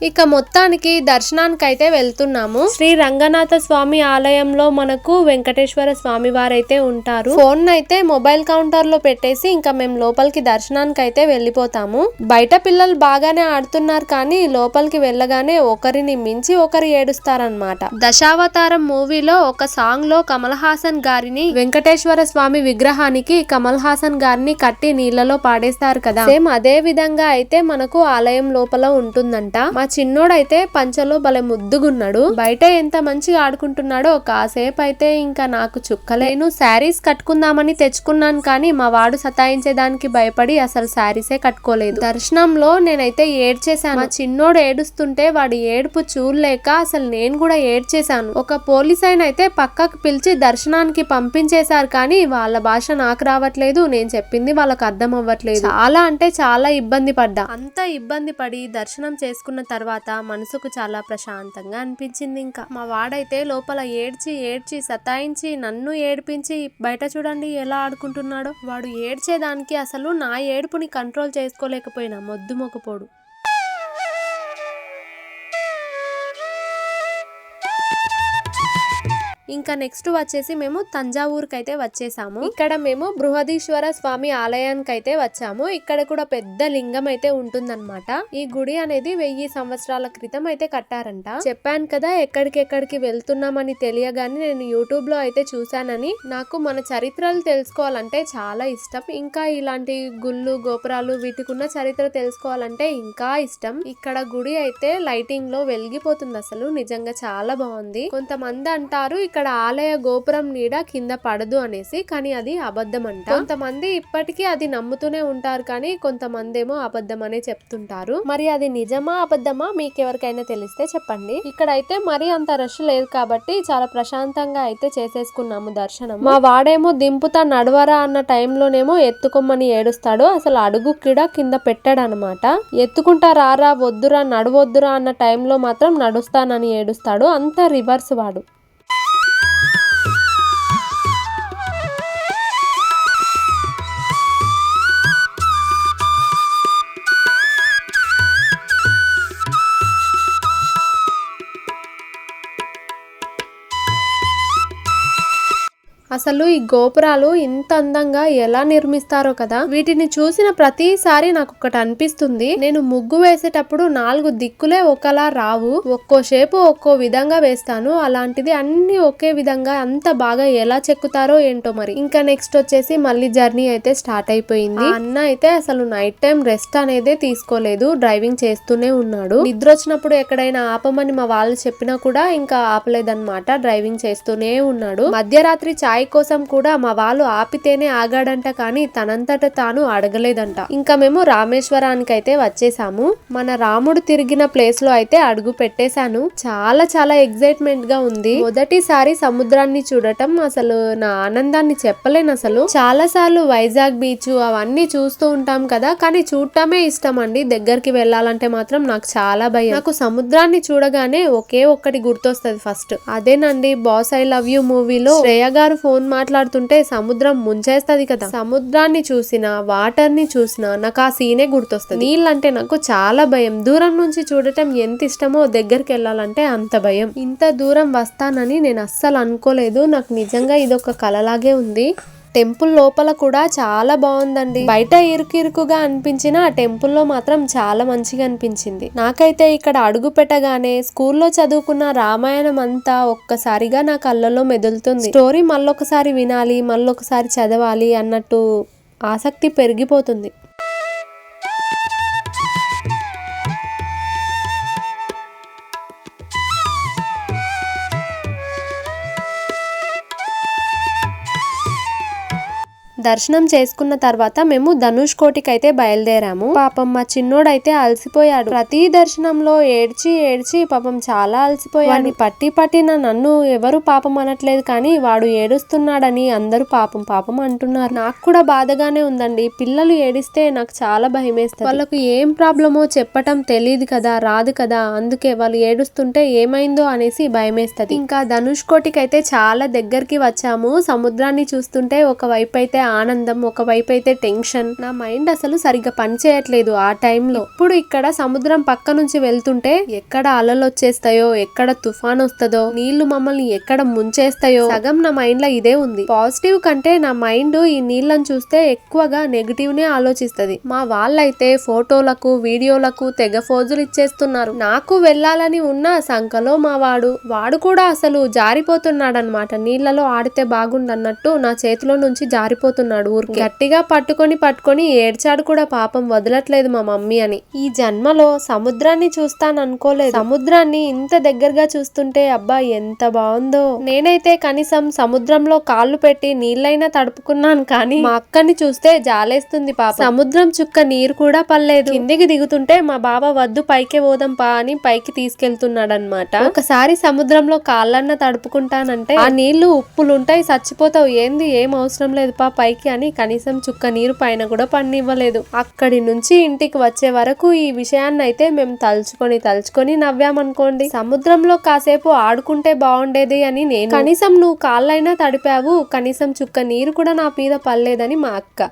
ఇక మొత్తానికి దర్శనానికి అయితే వెళ్తున్నాము. శ్రీ రంగనాథ స్వామి ఆలయంలో మనకు వెంకటేశ్వర స్వామి వారైతే ఉంటారు. ఫోన్ అయితే మొబైల్ కౌంటర్లో పెట్టేసి ఇంకా మేము లోపలికి దర్శనానికి అయితే వెళ్ళిపోతాము. బయట పిల్లలు బాగానే ఆడుతున్నారు కానీ లోపలికి వెళ్ళగానే ఒకరిని మించి ఒకరు ఏడుస్తారనమాట దశావతారం మూవీలో ఒక సాంగ్లో కమల్ హాసన్ గారిని వెంకటేశ్వర స్వామి విగ్రహానికి కమల్ హాసన్ గారిని కట్టి నీళ్ళలో పాడేస్తారు కదా. సేమ్ అదే విధంగా అయితే మనకు ఆలయం లోపల ఉంటుందంట. మా చిన్నోడైతే పంచలో భలే ముద్దుగున్నాడు. బయట ఎంత మంచిగా ఆడుకుంటున్నాడో కాసేపు అయితే ఇంకా నాకు చుక్కలేను శారీస్ కట్టుకుందామని తెచ్చుకున్నాను కానీ మా వాడు సతాయించేదానికి భయపడి అసలు శారీసే కట్టుకోలేదు. దర్శనంలో నేనైతే ఏడ్చేశాను. మా చిన్నోడు ఏడుస్తుంటే వాడి ఏడుపు చూడలేక అసలు నేను కూడా ఏడ్చేశాను. ఒక పోలీస్ ఆయన అయితే పక్కకు పిలిచి దర్శనానికి పంపించేశారు కానీ వాళ్ళ భాష నాకు రావట్లేదు నేను చెప్పింది వాళ్ళకి అర్థం అవ్వట్లేదు. చాలా అంటే చాలా ఇబ్బంది పడ్డా. అంత ఇబ్బంది పడి దర్శనం చేసుకున్న తర్వాత తర్వాత మనసుకు చాలా ప్రశాంతంగా అనిపించింది ఇంకా. మా వాడైతే లోపల ఏడ్చి ఏడ్చి సతాయించి నన్ను ఏడిపించి బయట చూడండి ఎలా ఆడుకుంటున్నాడో. వాడు ఏడ్చేదానికి అసలు నా ఏడుపుని కంట్రోల్ చేసుకోలేకపోయినా మొద్దు మొక్కపోడు. ఇంకా నెక్స్ట్ వచ్చేసి మేము తంజావూరుకి అయితే వచ్చేసాము. ఇక్కడ మేము బృహదీశ్వర స్వామి ఆలయానికి అయితే వచ్చాము. ఇక్కడ కూడా పెద్ద లింగం అయితే ఉంటుందన్నమాట. ఈ గుడి అనేది వెయ్యి సంవత్సరాల క్రితం అయితే కట్టారంట. చెప్పాను కదా ఎక్కడికెక్కడికి వెళ్తున్నామని తెలియగానే నేను యూట్యూబ్లో అయితే చూశానని. నాకు మన చరిత్రలు తెలుసుకోవాలంటే చాలా ఇష్టం. ఇంకా ఇలాంటి గుళ్ళు గోపురాలు వీటికున్న చరిత్ర తెలుసుకోవాలంటే ఇంకా ఇష్టం. ఇక్కడ గుడి అయితే లైటింగ్లో వెలిగిపోతుంది అసలు నిజంగా చాలా బాగుంది. కొంతమంది అంటారు ఇక్కడ ఇక్కడ ఆలయ గోపురం నీడ కింద పడదు అనేసి కానీ అది అబద్ధం అంట కొంతమంది ఇప్పటికీ అది నమ్ముతూనే ఉంటారు కానీ కొంతమంది ఏమో అబద్ధం అనే చెప్తుంటారు. మరి అది నిజమా అబద్ధమా మీకు ఎవరికైనా తెలిస్తే చెప్పండి. ఇక్కడ అయితే మరి అంత రష్ లేదు కాబట్టి చాలా ప్రశాంతంగా అయితే చేసేసుకున్నాము దర్శనం మా వాడేమో దింపుతా నడవరా అన్న టైంలోనేమో ఎత్తుకోమని ఏడుస్తాడు. అసలు అడుగు కిడ కింద పెట్టాడనమాట. ఎత్తుకుంటా రారా వద్దురా నడవద్దురా అన్న టైంలో మాత్రం నడుస్తానని ఏడుస్తాడు. అంత రివర్స్ వాడు. అసలు ఈ గోపురాలు ఇంత అందంగా ఎలా నిర్మిస్తారో కదా. వీటిని చూసిన ప్రతిసారి నాకు ఒకటి అనిపిస్తుంది. నేను ముగ్గు వేసేటప్పుడు నాలుగు దిక్కులే ఒకలా రావు. ఒక్కో షేపు ఒక్కో విధంగా వేస్తాను. అలాంటిది అన్ని ఒకే విధంగా అంత బాగా ఎలా చెక్కుతారో ఏంటో మరి. ఇంకా నెక్స్ట్ వచ్చేసి మళ్ళీ జర్నీ అయితే స్టార్ట్ అయిపోయింది. అన్న అయితే అసలు నైట్ టైం రెస్ట్ అనేది తీసుకోలేదు. డ్రైవింగ్ చేస్తూనే ఉన్నాడు. నిద్ర వచ్చినప్పుడు ఎక్కడైనా ఆపమని మా వాళ్ళు చెప్పినా కూడా ఇంకా ఆపలేదన్నమాట. డ్రైవింగ్ చేస్తూనే ఉన్నాడు. మధ్యరాత్రి చాయ్ కోసం కూడా మా వాళ్ళు ఆపితేనే ఆగాడంట కానీ తనంతట తాను అడగలేదంట. ఇంకా మేము రామేశ్వరానికి అయితే వచ్చేసాము. మన రాముడు తిరిగిన ప్లేస్లో అయితే అడుగు పెట్టేశాను. చాలా చాలా ఎక్సైట్మెంట్గా ఉంది. మొదటిసారి సముద్రాన్ని చూడటం అసలు నా ఆనందాన్ని చెప్పలేను అసలు. చాలా సార్లు వైజాగ్ బీచ్ అవన్నీ చూస్తూ ఉంటాం కదా కానీ చూడటమే ఇష్టం అండి. దగ్గరికి వెళ్ళాలంటే మాత్రం నాకు చాలా భయం. నాకు సముద్రాన్ని చూడగానే ఒకే ఒక్కటి గుర్తొస్తుంది ఫస్ట్ అదేనండి బాస్ ఐ లవ్ యూ మూవీలో శ్రేయ గారు ఫోన్ మాట్లాడుతుంటే సముద్రం ముంచేస్తుంది కదా. సముద్రాన్ని చూసినా వాటర్ని నాకు ఆ సీనే గుర్తొస్తుంది. నీళ్ళంటే నాకు చాలా భయం. దూరం నుంచి చూడటం ఎంత ఇష్టమో దగ్గరికి వెళ్ళాలంటే అంత భయం. ఇంత దూరం వస్తానని నేను అస్సలు అనుకోలేదు. నాకు నిజంగా ఇదొక కలలాగే ఉంది. టెంపుల్ లోపల కూడా చాలా బాగుందండి. బయట ఇరుకు ఇరుకుగా అనిపించిన ఆ టెంపుల్లో మాత్రం చాలా మంచిగా అనిపించింది. నాకైతే ఇక్కడ అడుగు పెట్టగానే స్కూల్లో చదువుకున్న రామాయణం అంతా ఒక్కసారిగా నా కళ్ళలో మెదులుతుంది. స్టోరీ మళ్ళొకసారి వినాలి మళ్ళొకసారి చదవాలి అన్నట్టు ఆసక్తి పెరిగిపోతుంది. దర్శనం చేసుకున్న తర్వాత మేము ధనుష్ కోటికి అయితే బయలుదేరాము. పాపం మా చిన్నోడైతే అలసిపోయాడు. ప్రతి దర్శనంలో ఏడ్చి ఏడ్చి పాపం చాలా అలసిపోయాడు. పట్టి పట్టిన నన్ను ఎవరు పాపం అనట్లేదు కానీ వాడు ఏడుస్తున్నాడని అందరూ పాపం పాపం అంటున్నారు. నాకు కూడా బాధగానే ఉందండి. పిల్లలు ఏడిస్తే నాకు చాలా భయం వేస్తుంది వాళ్ళకు ఏం ప్రాబ్లమో చెప్పటం తెలియదు కదా రాదు కదా. అందుకే వాళ్ళు ఏడుస్తుంటే ఏమైందో అనేసి భయం వేస్తుంది ఇంకా ధనుష్ కోటికి అయితే చాలా దగ్గరికి వచ్చాము. సముద్రాన్ని చూస్తుంటే ఒక వైపు అయితే ఆనందం ఒకవైపు అయితే టెన్షన్. నా మైండ్ అసలు సరిగ్గా పనిచేయట్లేదు ఆ టైంలో. ఇప్పుడు ఇక్కడ సముద్రం పక్క నుంచి వెళ్తుంటే ఎక్కడ అలలు వచ్చేస్తాయో ఎక్కడ తుఫాన్ వస్తుందో నీళ్ళు మమ్మల్ని ఎక్కడ ముంచేస్తాయో సగం నా మైండ్లో ఇదే ఉంది. పాజిటివ్ కంటే నా మైండ్ ఈ నీళ్ళని చూస్తే ఎక్కువగా నెగిటివ్ నే ఆలోచిస్తుంది. మా వాళ్ళైతే ఫోటోలకు వీడియోలకు తెగ ఫోజులు ఇచ్చేస్తున్నారు. నాకు వెళ్ళాలని ఉన్న సంకలో మా వాడు వాడు కూడా అసలు జారిపోతున్నాడనమాట నీళ్ళలో ఆడితే బాగుండన్నట్టు నా చేతిలో నుంచి జారిపోతున్నాడు ఊరికి. గట్టిగా పట్టుకొని పట్టుకొని ఏడ్చాడు కూడా పాపం వదలట్లేదు మా మమ్మీ అని. ఈ జన్మలో సముద్రాన్ని చూస్తాను అనుకోలేదు సముద్రాన్ని ఇంత దగ్గరగా చూస్తుంటే అబ్బా ఎంత బాగుందో. నేనైతే కనీసం సముద్రంలో కాళ్ళు పెట్టి నీళ్ళైనా తడుపుకున్నాను కానీ మా అక్కని చూస్తే జాలేస్తుంది పాప. సముద్రం చుక్క నీరు కూడా పర్లేదు కిందికి దిగుతుంటే మా బావ వద్దు పైకే పోదాం పా అని పైకి తీసుకెళ్తున్నాడు అనమాట ఒకసారి సముద్రంలో కాళ్ళన్న తడుపుకుంటానంటే ఆ నీళ్ళు ఉప్పులుంటాయి చచ్చిపోతావు. ఏంది? ఏం అవసరం లేదు పా పైకి అని కనీసం చుక్క నీరు పైన కూడా పన్నివ్వలేదు. అక్కడి నుంచి ఇంటికి వచ్చే వరకు ఈ విషయాన్ని అయితే మేము తలుచుకొని తలుచుకొని నవ్వామనుకోండి. సముద్రంలో కాసేపు ఆడుకుంటే బాగుండేది అని నేను. కనీసం నువ్వు కాళ్ళైనా తడిపావు కనీసం చుక్క నీరు కూడా నా మీద పడలేదని మా అక్క.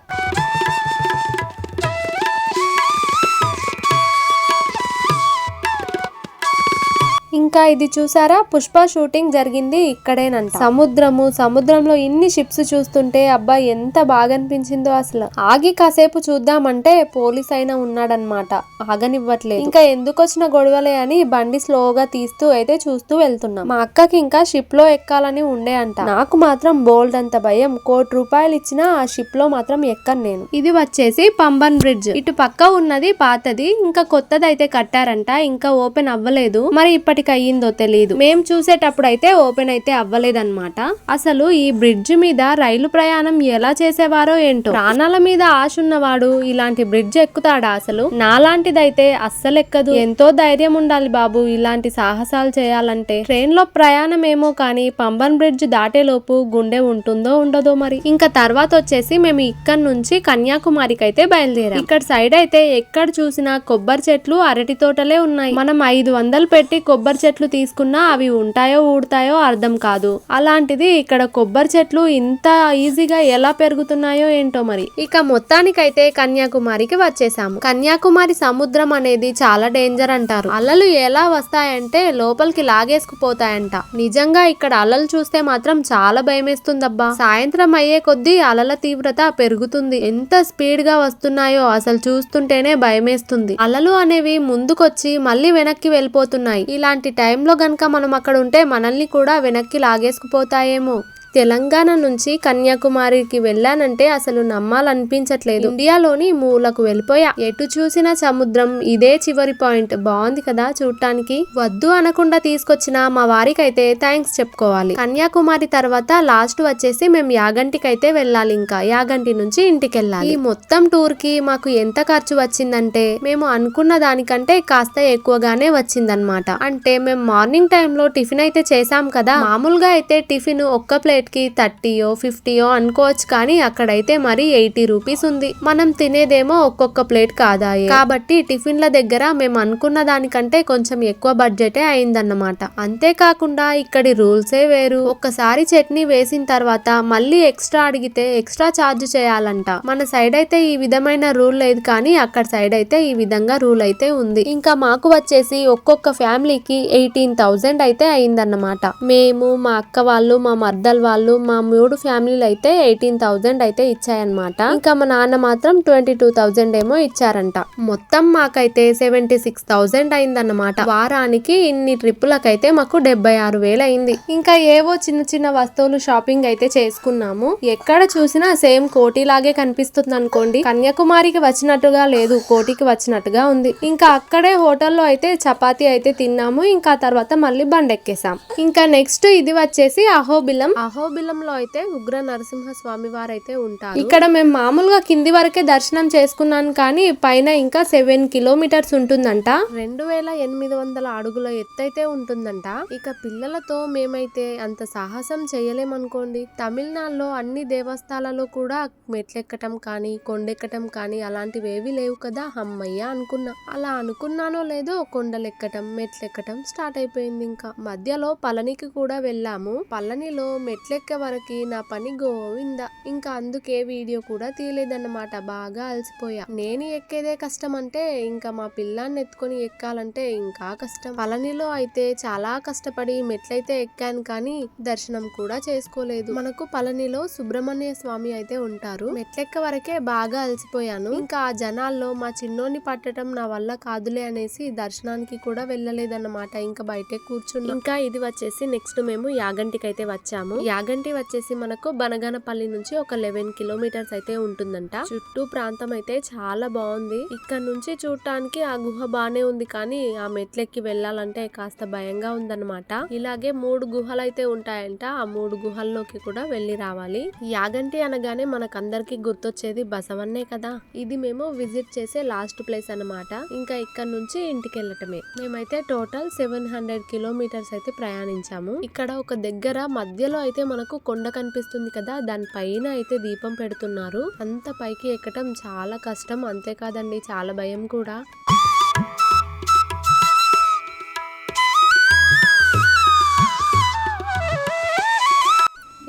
ఇంకా ఇది చూసారా? పుష్ప షూటింగ్ జరిగింది ఇక్కడేనంట. సముద్రము సముద్రంలో ఇన్ని షిప్స్ చూస్తుంటే అబ్బా ఎంత బాగా అనిపించిందో అసలు. ఆగి కాసేపు చూద్దామంటే పోలీస్ అయినా ఉన్నాడనమాట. ఆగనివ్వట్లేదు. ఇంకా ఎందుకు వచ్చిన గొడవలే అని బండి స్లోగా తీస్తూ అయితే చూస్తూ వెళ్తున్నాం. మా అక్కకి ఇంకా షిప్లో ఎక్కాలని ఉండే అంట. నాకు మాత్రం బోల్డ్ అంత భయం. కోటి రూపాయలు ఇచ్చినా ఆ షిప్లో మాత్రం ఎక్కను నేను. ఇది వచ్చేసి పంబన్ బ్రిడ్జ్. ఇటు పక్క ఉన్నది పాతది. ఇంకా కొత్తది అయితే కట్టారంట. ఇంకా ఓపెన్ అవ్వలేదు. మరి ఇప్పటికి అయ్యిందో తెలియదు మేము చూసేటప్పుడు అయితే ఓపెన్ అయితే అవ్వలేదన్నమాట అసలు ఈ బ్రిడ్జ్ మీద రైలు ప్రయాణం ఎలా చేసేవారో ఏంటో. ప్రాణాల మీద ఆశ ఉన్నవాడు ఇలాంటి బ్రిడ్జ్ ఎక్కుతాడా అసలు? నాలాంటిదైతే అస్సలు ఎక్కదు ఎంతో ధైర్యం ఉండాలి బాబు ఇలాంటి సాహసాలు చేయాలంటే. ట్రైన్లో ప్రయాణం ఏమో కానీ పంబన్ బ్రిడ్జ్ దాటేలోపు గుండె ఉంటుందో ఉండదో మరి. ఇంకా తర్వాత వచ్చేసి మేము ఇక్కడ నుంచి కన్యాకుమారికి అయితే బయలుదేరాం. ఇక్కడ సైడ్ అయితే ఎక్కడ చూసినా కొబ్బరి చెట్లు అరటి తోటలే ఉన్నాయి. మనం ఐదు వందలు పెట్టి కొబ్బరి చెట్లు చెట్లు తీసుకున్నా అవి ఉంటాయో ఊడతాయో అర్థం కాదు. అలాంటిది ఇక్కడ కొబ్బరి చెట్లు ఇంత ఈజీగా ఎలా పెరుగుతున్నాయో ఏంటో మరి. ఇక మొత్తానికైతే కన్యాకుమారికి వచ్చేసాము. కన్యాకుమారి సముద్రం అనేది చాలా డేంజర్ అంటారు. అలలు ఎలా వస్తాయంటే లోపలికి లాగేసుకుపోతాయంట. నిజంగా ఇక్కడ అలలు చూస్తే మాత్రం చాలా భయమేస్తుందబ్బా. సాయంత్రం అయ్యే కొద్దీ అలల తీవ్రత పెరుగుతుంది. ఎంత స్పీడ్గా వస్తున్నాయో అసలు చూస్తుంటేనే భయమేస్తుంది. అలలు అనేవి ముందుకొచ్చి మళ్ళీ వెనక్కి వెళ్ళిపోతున్నాయి. ఇలాంటి టైంలో గనక మనం అక్కడ ఉంటే మనల్ని కూడా వెనక్కి లాగేసుకుపోతాయేమో. తెలంగాణ నుంచి కన్యాకుమారికి వెళ్ళానంటే అసలు నమ్మాలనిపించట్లేదు. ఇండియాలోని మూలకు వెళ్ళిపోయా. ఎటు చూసిన సముద్రం ఇదే చివరి పాయింట్. బాగుంది కదా చూడటానికి వద్దు అనకుండా తీసుకొచ్చిన మా వారికి అయితే థ్యాంక్స్ చెప్పుకోవాలి. కన్యాకుమారి తర్వాత లాస్ట్ వచ్చేసి మేము యాగంటికి అయితే వెళ్ళాలి ఇంకా. యాగంటి నుంచి ఇంటికి వెళ్ళాలి ఈ మొత్తం టూర్కి మాకు ఎంత ఖర్చు వచ్చిందంటే మేము అనుకున్న దానికంటే కాస్త ఎక్కువగానే వచ్చిందనమాట అంటే మేము మార్నింగ్ టైంలో టిఫిన్ అయితే చేసాం కదా. మామూలుగా అయితే టిఫిన్ ఒక్క ప్లేట్ కి థర్టీయో ఫిఫ్టీయో అనుకోవచ్చు కానీ అక్కడైతే మరి ఎయిటీ రూపీస్ ఉంది. మనం తినేదేమో ఒక్కొక్క ప్లేట్ కాదా కాబట్టి టిఫిన్ల దగ్గర మేము అనుకున్న దానికంటే కొంచెం ఎక్కువ బడ్జెటే అయిందన్నమాట. అంతేకాకుండా ఇక్కడి రూల్సే వేరు. ఒక్కసారి చట్నీ వేసిన తర్వాత మళ్ళీ ఎక్స్ట్రా అడిగితే ఎక్స్ట్రా ఛార్జ్ చేయాలంట. మన సైడ్ అయితే ఈ విధమైన రూల్ లేదు కానీ అక్కడ సైడ్ అయితే ఈ విధంగా రూల్ అయితే ఉంది. ఇంకా మాకు వచ్చేసి ఒక్కొక్క ఫ్యామిలీకి ఎయిటీన్ థౌజండ్ అయితే అయిందన్నమాట. మేము మా అక్క వాళ్ళు మా మర్దల్ వాళ్ళు మా మూడు ఫ్యామిలీలు అయితే ఎయిటీన్ థౌజండ్ అయితే ఇచ్చాయన్నమాట. ఇంకా మా నాన్న మాత్రం ట్వంటీ టూ థౌజండ్ ఏమో ఇచ్చారంట. మొత్తం మాకైతే సెవెంటీ సిక్స్ థౌజండ్ అయిందన్నమాట. వారానికి ఇన్ని ట్రిప్పులకైతే మాకు డెబ్బై ఆరు వేలు అయింది. ఇంకా ఏవో చిన్న చిన్న వస్తువులు షాపింగ్ అయితే చేసుకున్నాము. ఎక్కడ చూసినా సేమ్ కోటి లాగే కనిపిస్తుంది అనుకోండి కన్యాకుమారికి వచ్చినట్టుగా లేదు కోటికి వచ్చినట్టుగా ఉంది. ఇంకా అక్కడే హోటల్లో అయితే చపాతి అయితే తిన్నాము. ఇంకా తర్వాత మళ్ళీ బండెక్కేసాం. ఇంకా నెక్స్ట్ ఇది వచ్చేసి అహోబిలం. అహోబిలంలో అయితే ఉగ్ర నరసింహ స్వామి వారు అయితే ఉంటారు. ఇక్కడ మేము మామూలుగా కింది వరకే దర్శనం చేసుకున్నాను కానీ పైన ఇంకా సెవెన్ కిలోమీటర్స్ ఉంటుందంట. రెండు వేల ఎనిమిది వందల అడుగుల ఎత్తు అయితే ఉంటుందంట. ఇక పిల్లలతో మేమైతే అంత సాహసం చేయలేమనుకోండి. తమిళనాడులో అన్ని దేవస్థానాలలో కూడా మెట్లెక్కటం కానీ కొండెక్కటం కానీ అలాంటివి ఏవి లేవు కదా అమ్మయ్య అనుకున్నా. అలా అనుకున్నానో లేదో కొండలెక్కటం మెట్లెక్కటం స్టార్ట్ అయిపోయింది ఇంకా. మధ్యలో పళనికి కూడా వెళ్ళాము. పళనిలో మెట్లెక్కే వరకు నా పని గోవింద. ఇంకా అందుకే వీడియో కూడా తీయలేదన్నమాట. బాగా అలసిపోయా. నేను ఎక్కేదే కష్టం అంటే ఇంకా మా పిల్లాన్ని ఎత్తుకొని ఎక్కాలంటే ఇంకా కష్టం. పళనిలో అయితే చాలా కష్టపడి మెట్లయితే ఎక్కాను కానీ దర్శనం కూడా చేసుకోలేదు. మనకు పళనిలో సుబ్రహ్మణ్య స్వామి అయితే ఉంటారు. మెట్లెక్క వరకే బాగా అలసిపోయాను. ఇంకా ఆ జనాల్లో మా చిన్నోని పట్టడం నా వల్ల కాదులే అనేసి దర్శనానికి కూడా వెళ్ళలేదన్నమాట. ఇంకా బయటే కూర్చుని ఇంకా ఇది వచ్చేసి నెక్స్ట్ మేము యాగంటికి అయితే వచ్చాము. యాగంటి వచ్చేసి మనకు బనగానపల్లి నుంచి ఒక లెవెన్ కిలోమీటర్స్ అయితే ఉంటుందంట. చుట్టూ ప్రాంతం అయితే చాలా బాగుంది. ఇక్కడ నుంచి చూడటానికి ఆ గుహ బానే ఉంది కానీ ఆ మెట్లెక్కి వెళ్ళాలంటే కాస్త భయంగా ఉందన్నమాట. ఇలాగే మూడు గుహలు అయితే ఉంటాయంట. ఆ మూడు గుహల్లోకి కూడా వెళ్ళి రావాలి. యాగంటి అనగానే మనకందరికి గుర్తొచ్చేది బసవన్నే కదా. ఇది మేము విజిట్ చేసే లాస్ట్ ప్లేస్ అన్నమాట. ఇంకా ఇక్కడ నుంచి ఇంటికి వెళ్ళటమే మేమైతే టోటల్ సెవెన్ హండ్రెడ్ కిలోమీటర్స్ అయితే ప్రయాణించాము. ఇక్కడ ఒక దగ్గర మధ్యలో అయితే మనకు కొండ కనిపిస్తుంది కదా దాని పైన అయితే దీపం పెడుతున్నారు. అంత పైకి ఎక్కటం చాలా కష్టం అంతేకాదండి చాలా భయం కూడా.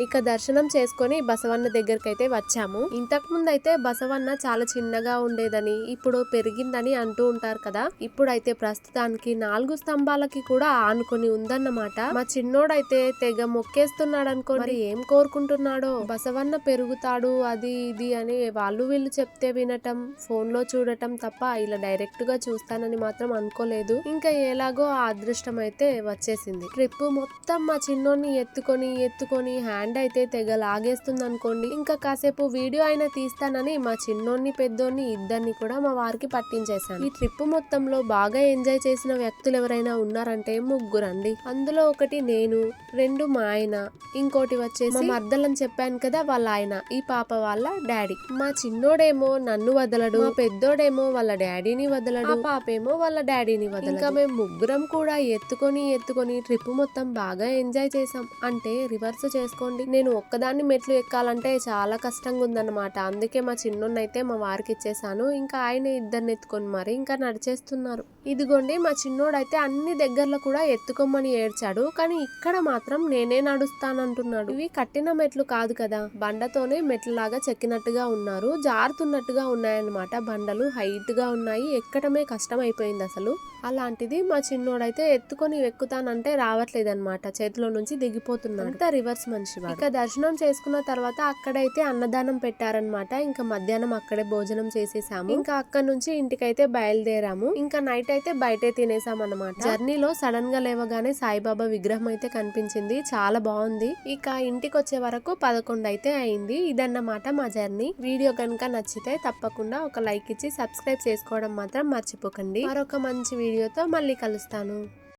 ఇక దర్శనం చేసుకొని బసవన్న దగ్గరికి అయితే వచ్చాము. ఇంతకు ముందు అయితే బసవన్న చాలా చిన్నగా ఉండేదని ఇప్పుడు పెరిగిందని అంటూ ఉంటారు కదా. ఇప్పుడైతే ప్రస్తుతానికి నాలుగు స్తంభాలకి కూడా ఆనుకొని ఉందన్నమాట. మా చిన్నోడైతే తెగ మొక్కేస్తున్నాడు అనుకో మరి ఏం కోరుకుంటున్నాడో? బసవన్న పెరుగుతాడు అది ఇది అని వాళ్ళు వీళ్ళు చెప్తే వినటం ఫోన్లో చూడటం తప్ప ఇలా డైరెక్ట్గా చూస్తానని మాత్రం అనుకోలేదు. ఇంకా ఎలాగో ఆ అదృష్టం అయితే వచ్చేసింది. ట్రిప్ మొత్తం మా చిన్నోడిని ఎత్తుకొని ఎత్తుకొని హ్యాండ్ అయితే తెగ లాగేస్తుంది అనుకోండి ఇంకా కాసేపు వీడియో అయినా తీస్తానని మా చిన్నోడిని పెద్దోన్ని ఇద్దరిని కూడా మా వారికి పట్టించేశాను. ఈ ట్రిప్ మొత్తంలో బాగా ఎంజాయ్ చేసిన వ్యక్తులు ఎవరైనా ఉన్నారంటే ముగ్గురండి. అందులో ఒకటి నేను రెండు మా ఆయన ఇంకోటి వచ్చేసి మా మర్దలని చెప్పాను కదా వాళ్ళ ఆయన ఈ పాప వాళ్ళ డాడీ. మా చిన్నోడేమో నన్ను వదలడు మా పెద్దోడేమో వాళ్ళ డాడీని వదలడు పాపేమో వాళ్ళ డాడీని వదలడు. ఇంకా మేము ముగ్గురం కూడా ఎత్తుకొని ఎత్తుకొని ట్రిప్ మొత్తం బాగా ఎంజాయ్ చేసాం అంటే రివర్స్ చేసుకోండి. చూడండి నేను ఒక్కదాన్ని మెట్లు ఎక్కాలంటే చాలా కష్టంగా ఉందన్నమాట అందుకే మా చిన్నోన్నైతే మా వారికి ఇచ్చేసాను. ఇంకా ఆయన ఇద్దరిని ఎత్తుకొని మరి ఇంకా నడిచేస్తున్నారు. ఇదిగోండి మా చిన్నోడైతే అన్ని దగ్గరలో కూడా ఎత్తుకోమని ఏడ్చాడు. కానీ ఇక్కడ మాత్రం నేనే నడుస్తానంటున్నాడు. ఇవి కట్టిన మెట్లు కాదు కదా. బండతోనే మెట్లలాగా చెక్కినట్టుగా ఉన్నారు. జారుతున్నట్టుగా ఉన్నాయన్నమాట బండలు. హైట్గా ఉన్నాయి. ఎక్కడమే కష్టం అయిపోయింది అసలు. అలాంటిది మా చిన్నోడైతే ఎత్తుకొని ఎక్కుతానంటే రావట్లేదన్నమాట. చేతిలో నుంచి దిగిపోతున్నాడు. అంత రివర్స్ మనిషి. వాడు. ఇక దర్శనం చేసుకున్న తర్వాత అక్కడైతే అన్నదానం పెట్టారనమాట ఇంకా మధ్యాహ్నం అక్కడే భోజనం చేసేసాము. ఇంకా అక్కడ నుంచి ఇంటికైతే బయలుదేరాము. ఇంకా నైట్ అయితే బయటే తినేసాం అనమాట జర్నీలో సడన్గా లేవగానే సాయిబాబా విగ్రహం అయితే కనిపించింది. చాలా బాగుంది. ఇక ఇంటికి వచ్చే వరకు పదకొండు అయితే అయింది. ఇదన్నమాట మా జర్నీ. వీడియో కనుక నచ్చితే తప్పకుండా ఒక లైక్ ఇచ్చి సబ్స్క్రైబ్ చేసుకోవడం మాత్రం మర్చిపోకండి. మరొక మంచి వీడియోతో మళ్ళీ కలుస్తాను.